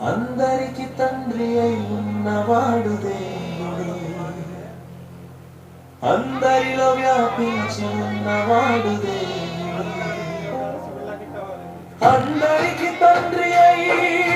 అందరికి తండ్రి అయి ఉన్నవాడు దేవుడే. అందరిలో వ్యాపించి ఉన్నవాడు దేవుడే. అందరికి తండ్రి అయి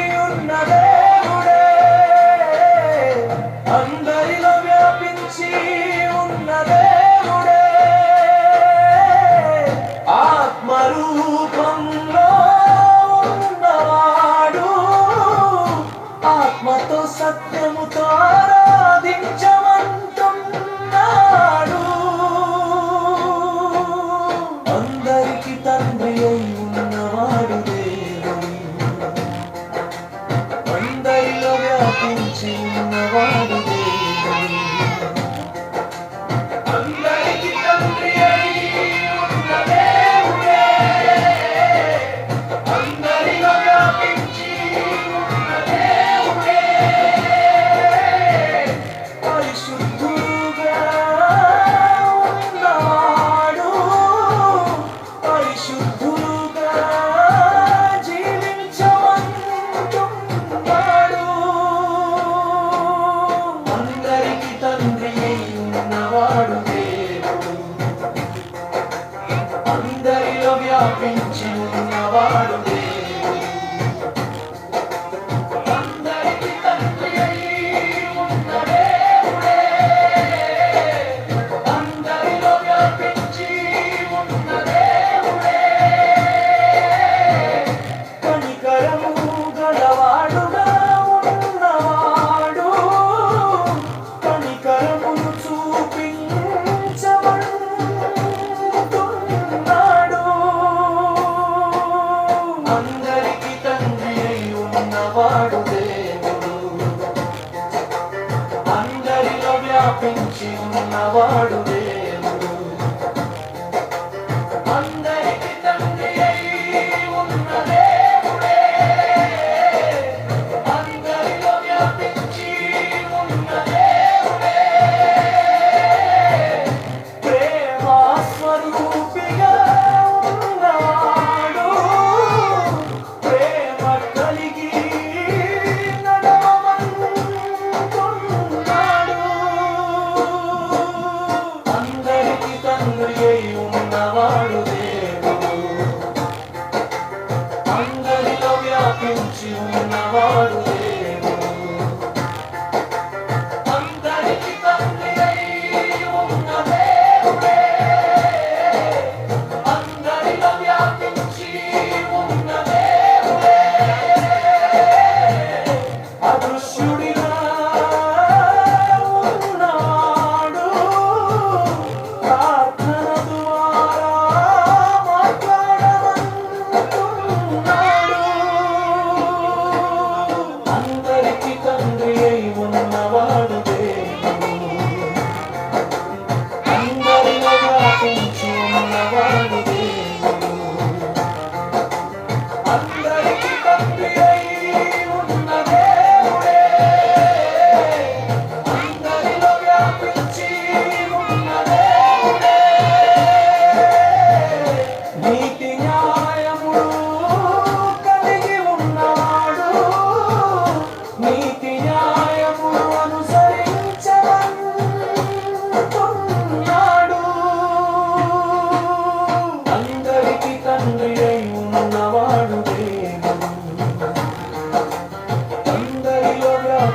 தருகை వాడు దేవుడు. అందరిలో వ్యాపించి ఉన్నవాడు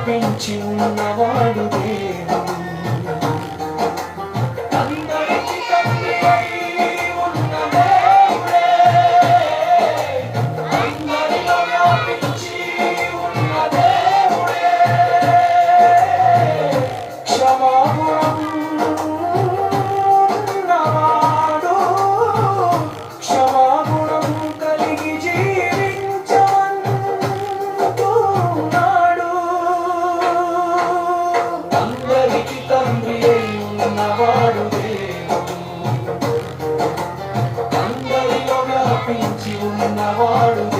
Don't you know what? I water.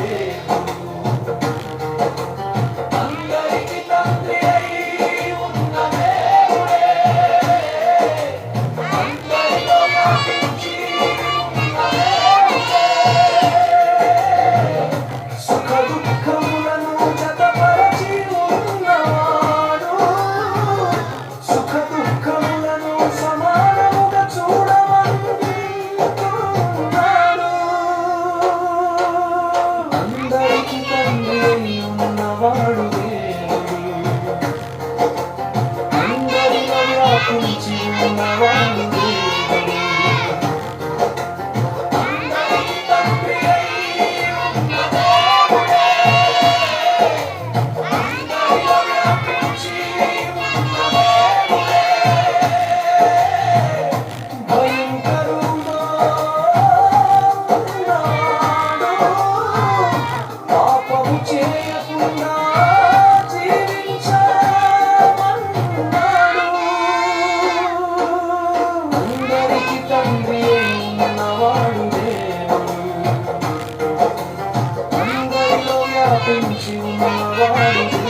你是我的。Oh. you.